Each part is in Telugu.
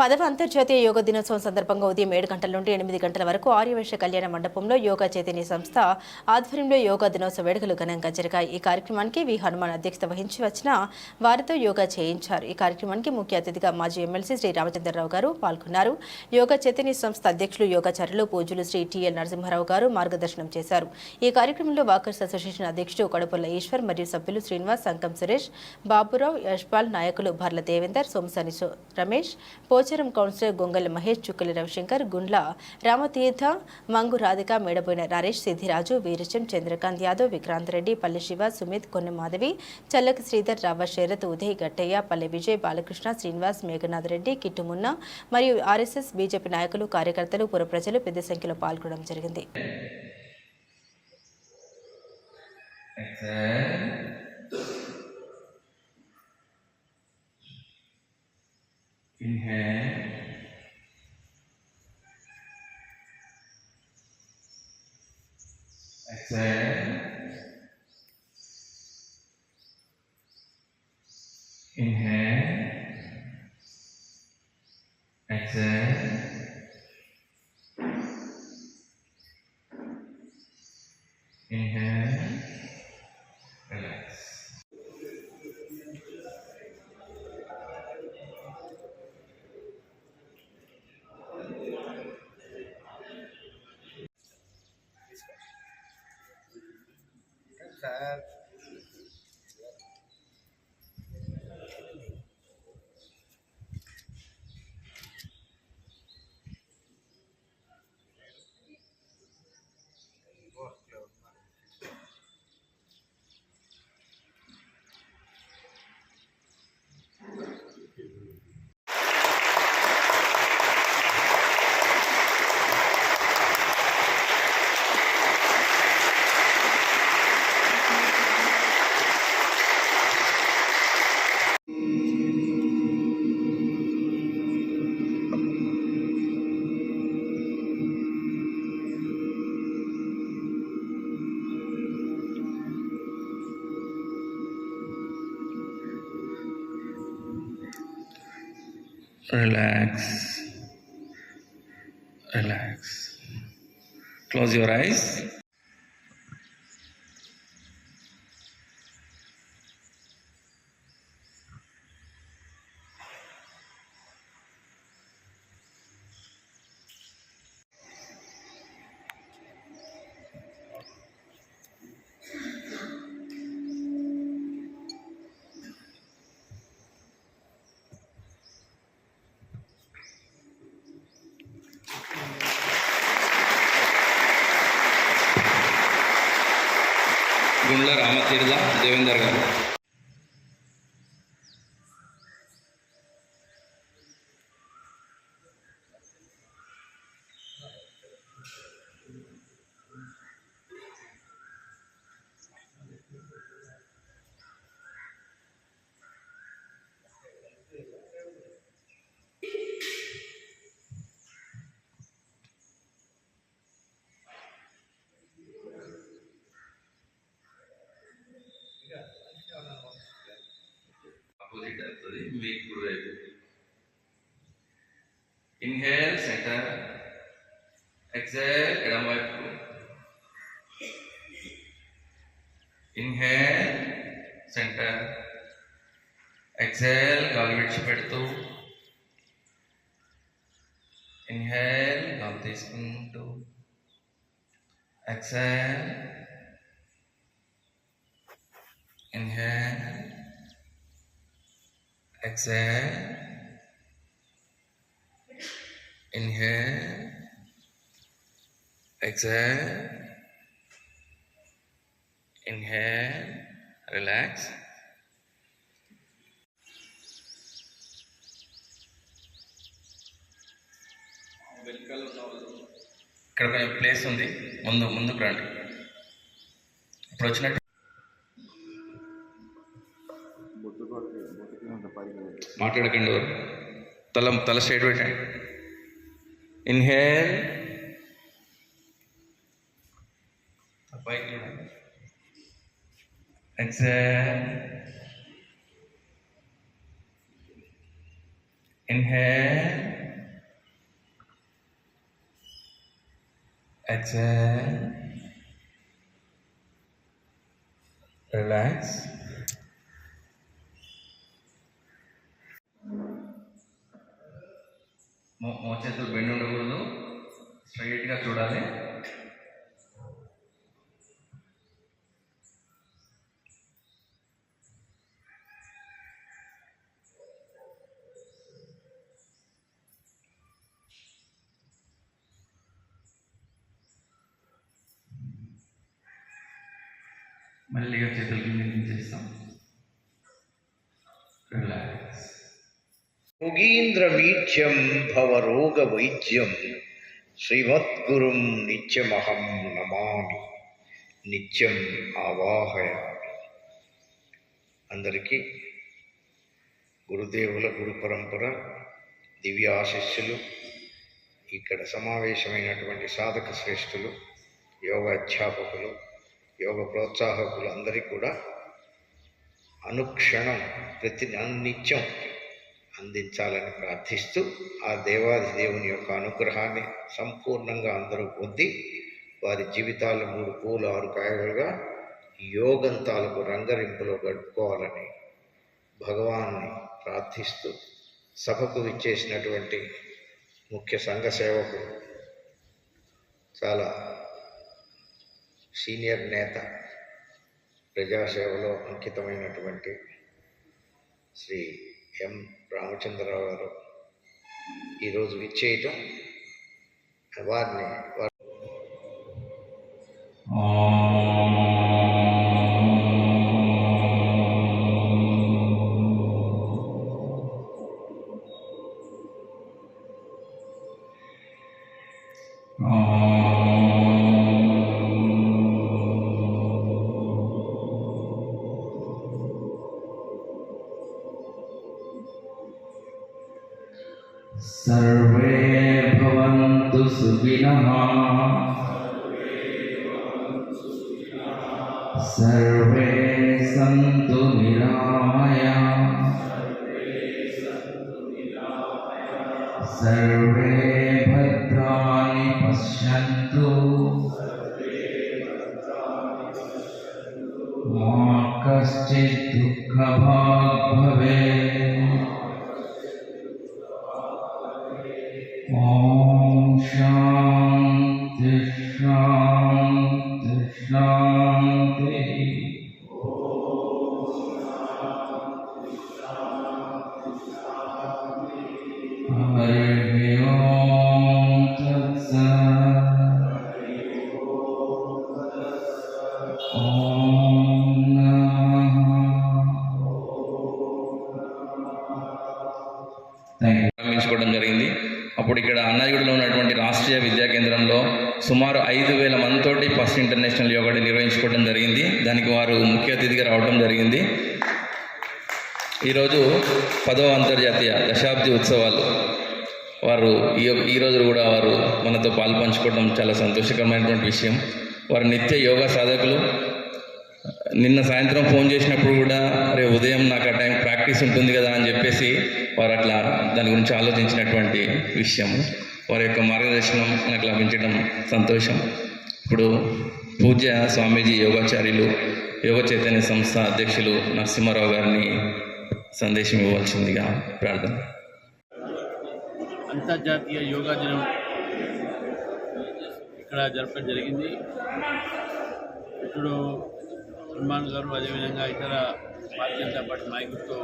పదవ అంతర్జాతీయ యోగా దినోత్సవం సందర్భంగా ఉదయం ఏడు గంటల నుండి ఎనిమిది గంటల వరకు ఆర్యవైశ్య కళ్యాణ మండపంలో యోగా చైతన్య సంస్థ ఆధ్వర్యంలో యోగా దినోత్సవ వేడుకలు ఘనంగా జరిగాయి. ఈ కార్యక్రమానికి వి. హనుమాన్ అధ్యక్షత వహించి వచ్చిన వారితో యోగా చేయించారు. ఈ కార్యక్రమానికి ముఖ్య అతిథిగా మాజీ ఎమ్మెల్సీ శ్రీ రామచంద్రరావు గారు పాల్గొన్నారు. యోగా చైతన్య సంస్థ అధ్యక్షులు యోగాచార్యులు పూజలు శ్రీ టిఎల్ నరసింహారావు గారు మార్గదర్శనం చేశారు. ఈ కార్యక్రమంలో వాకర్స్ అసోసియేషన్ అధ్యక్షుడు కడపల్ల ఈశ్వర్ మరియు సభ్యులు శ్రీనివాస్ సంకం సురేష్ బాబురావు యశ్పాల్ నాయకులు భర్ల దేవేందర్ సోమసాని సో- రమేష్ గోచరం కౌన్సిలర్ గొంగలి మహేష్ చుక్కల రవిశంకర్ గుండ్ల రామతీర్థ మంగు రాధిక మేడబోయిన నరేష్ సిద్ధిరాజు వీరచం చంద్రకాంత్ యాదవ్ విక్రాంత్ రెడ్డి పల్లె శివ సుమిత్ కొన్న మాధవి చల్లకి శ్రీధర్ రావ శరత్ ఉదయ్ గట్టయ్య పల్లె విజయ్ బాలకృష్ణ శ్రీనివాస్ మేఘనాథ్ రెడ్డి కిట్టుమున్న మరియు ఆర్ఎస్ఎస్ బీజేపీ నాయకులు కార్యకర్తలు పుర ప్రజలు పెద్ద సంఖ్యలో పాల్గొనడం జరిగింది. Inhale. Exhale. Relax. Relax. Close your eyes. Gundla Rama Tirtha Devender గారు ఆపోజిట్ అవుతుంది మీకు కుడి వైపు ఇన్హేల్ సెంటర్ ఎక్సేల్ ఎడమ వైపు ఇన్హేల్ సెంటర్ ఎక్సేల్ గాలి విడిచిపెడుతూ ఇన్హేల్ గాలి తీసుకుంటూ exhale inhale Exhale. Inhale. Exhale. Inhale. Relax. ఇక్కడ కొంచెం ప్లేస్ ఉంది ముందు ముందుకు రండి ఇప్పుడు వచ్చినట్టు మాట్లాడకండి తల తల సైడ్ పెట్టండి inhale exhale inhale exhale relax మోచేతులు bend ఉండకూడదు. స్ట్రైట్గా చూడాలి. మళ్ళీ చేతులు కింద చేస్తాం. ముగీంద్రమీడ్యం భవరోగ వైద్యం శ్రీమద్గురుం నిత్యమహం నమామి నిత్యం ఆవాహయామి అందరికీ గురుదేవుల గురు పరంపర దివ్య ఆశిస్సులు ఇక్కడ సమావేశమైనటువంటి సాధక శ్రేష్ఠులు యోగ అధ్యాపకులు యోగ ప్రోత్సాహకులు అందరికీ కూడా అనుక్షణం ప్రతి నిత్యం అందించాలని ప్రార్థిస్తూ ఆ దేవాది దేవుని యొక్క అనుగ్రహాన్ని సంపూర్ణంగా అందరూ పొంది వారి జీవితాలు మూడు పూలు ఆరు కాయలుగా యోగంతాలకు రంగరింపులో గడుపుకోవాలని భగవాన్ని ప్రార్థిస్తూ సభకు విచ్చేసినటువంటి ముఖ్య సంఘ సేవకుడు చాలా సీనియర్ నేత ప్రజాసేవలో అంకితమైనటువంటి శ్రీ ఎం. రామచంద్రరావు గారు ఈరోజు విచ్చేయటం వారిని వారు सर्वे भवन्तु सुखिनः। सर्वे सन्तु निरामया। सर्वे भद्राणि पश्यन्तु। मा कश्चित् दुःखभाग् సుమారు ఐదు వేల మందితోటి ఫస్ట్ ఇంటర్నేషనల్ యోగా డే నిర్వహించుకోవడం జరిగింది. దానికి వారు ముఖ్య అతిథిగా రావడం జరిగింది. ఈరోజు పదవ అంతర్జాతీయ దశాబ్ది ఉత్సవాలు. వారు ఈ ఈ కూడా వారు మనతో పాల్పంచుకోవడం చాలా సంతోషకరమైనటువంటి విషయం. వారు నిత్య యోగా సాధకులు. నిన్న సాయంత్రం ఫోన్ చేసినప్పుడు కూడా అరే ఉదయం నాకు ఆ టైం ప్రాక్టీస్ ఉంటుంది కదా అని చెప్పేసి వారు అట్లా దాని గురించి ఆలోచించినటువంటి విషయం వారి యొక్క మార్గదర్శనం నాకు లభించడం సంతోషం. ఇప్పుడు పూజ్య స్వామీజీ యోగాచార్యులు యోగ చైతన్య సంస్థ అధ్యక్షులు నరసింహారావు గారిని సందేశం ఇవ్వాల్సిందిగా ప్రార్థన. అంతర్జాతీయ యోగా దినం ఇక్కడ జరపడం జరిగింది. ఇప్పుడు హనుమాన్ గారు అదేవిధంగా ఇతర భారతీయ జనతా పార్టీ నాయకులతో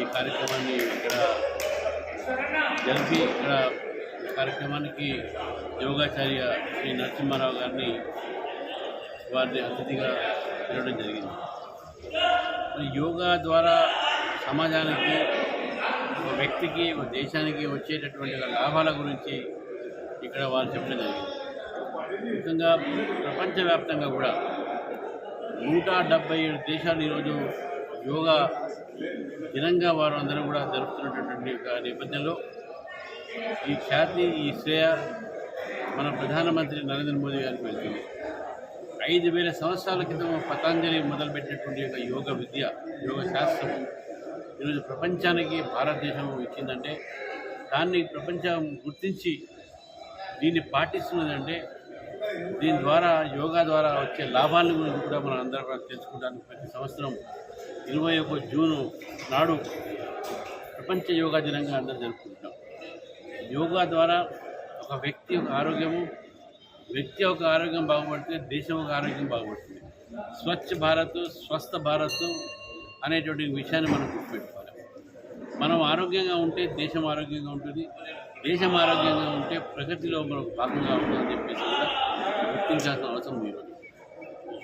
ఈ కార్యక్రమాన్ని ఇక్కడ ఎల్పి ఇక్కడ కార్యక్రమానికి యోగాచార్య శ్రీ నరసింహారావు గారిని వారిని అతిథిగా పిలవడం జరిగింది. యోగా ద్వారా సమాజానికి ఒక వ్యక్తికి ఒక దేశానికి వచ్చేటటువంటి లాభాల గురించి ఇక్కడ వారు చెప్పడం జరిగింది. ముఖ్యంగా ప్రపంచవ్యాప్తంగా కూడా నూట డెబ్బై ఏడు దేశాలు ఈరోజు యోగా దినంగా వారు అందరూ కూడా జరుపుతున్నటువంటి ఒక నేపథ్యంలో ఈ ఖ్యాతి ఈ శ్రేయ మన ప్రధానమంత్రి నరేంద్ర మోదీ గారికి వెళ్తుంది. ఐదు వేల సంవత్సరాల క్రితం పతంజలి మొదలుపెట్టినటువంటి ఒక యోగ విద్య యోగ శాస్త్రం ఈరోజు ప్రపంచానికి భారతదేశం ఇచ్చిందంటే దాన్ని ప్రపంచం గుర్తించి దీన్ని పాటిస్తున్నదంటే దీని ద్వారా యోగా ద్వారా వచ్చే లాభాలను గురించి కూడా మనం అందరం కూడా తెలుసుకోవడానికి ప్రతి సంవత్సరం ఇరవై ఒక జూను నాడు ప్రపంచ యోగా దినంగా అందరూ జరుపుకుంటాం యోగా ద్వారా ఒక వ్యక్తి యొక్క ఆరోగ్యము వ్యక్తి యొక్క ఆరోగ్యం బాగుపడితే దేశం యొక్క ఆరోగ్యం బాగుపడుతుంది. స్వచ్ఛ భారత్ స్వస్థ భారత్ అనేటువంటి విషయాన్ని మనం గుర్తుపెట్టుకోవాలి. మనం ఆరోగ్యంగా ఉంటే దేశం ఆరోగ్యంగా ఉంటుంది దేశం ఆరోగ్యంగా ఉంటే ప్రగతిలో మనం భాగంగా ఉంటుందని చెప్పేసి కూడా గుర్తించాల్సిన అవసరం లేదు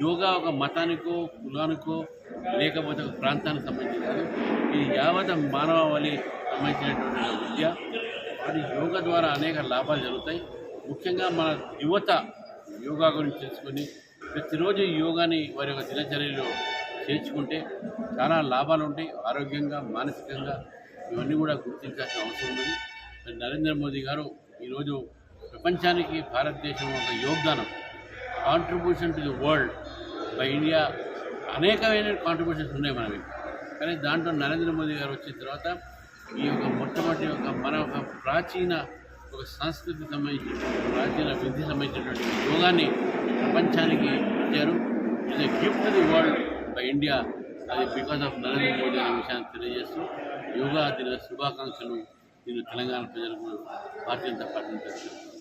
యోగా ఒక మతానికో కులానికో లేకపోతే ఒక ప్రాంతానికి సంబంధించి కాదు. ఇది యావత్ మానవాళి సంబంధించినటువంటి విద్య అది యోగా ద్వారా అనేక లాభాలు జరుగుతాయి. ముఖ్యంగా మన యువత యోగా గురించి తెలుసుకొని ప్రతిరోజు యోగాని వారి యొక్క దినచర్యలో చేర్చుకుంటే చాలా లాభాలు ఉంటాయి. ఆరోగ్యంగా మానసికంగా ఇవన్నీ కూడా గుర్తించాల్సిన అవసరం ఉంది మరి నరేంద్ర మోదీ గారు ఈరోజు ప్రపంచానికి భారతదేశం ఒక యోగదానం. Contribution to the world by India అనేకమైన కాంట్రిబ్యూషన్స్ ఉన్నాయి మనవి. కానీ దాంట్లో నరేంద్ర మోదీ గారు వచ్చిన తర్వాత ఈ యొక్క మొట్టమొదటి యొక్క మన ఒక ప్రాచీన ఒక సంస్కృతికి సంబంధించిన ప్రాచీన విద్య సంబంధించినటువంటి యోగాన్ని ప్రపంచానికి ఇచ్చారు. ఇది gift the world by India అది బికాస్ ఆఫ్ నరేంద్ర మోదీ అనే విషయాన్ని తెలియజేస్తూ యోగా దిన శుభాకాంక్షలు నేను తెలంగాణ ప్రజలకు భారతీయ జనతా పార్టీ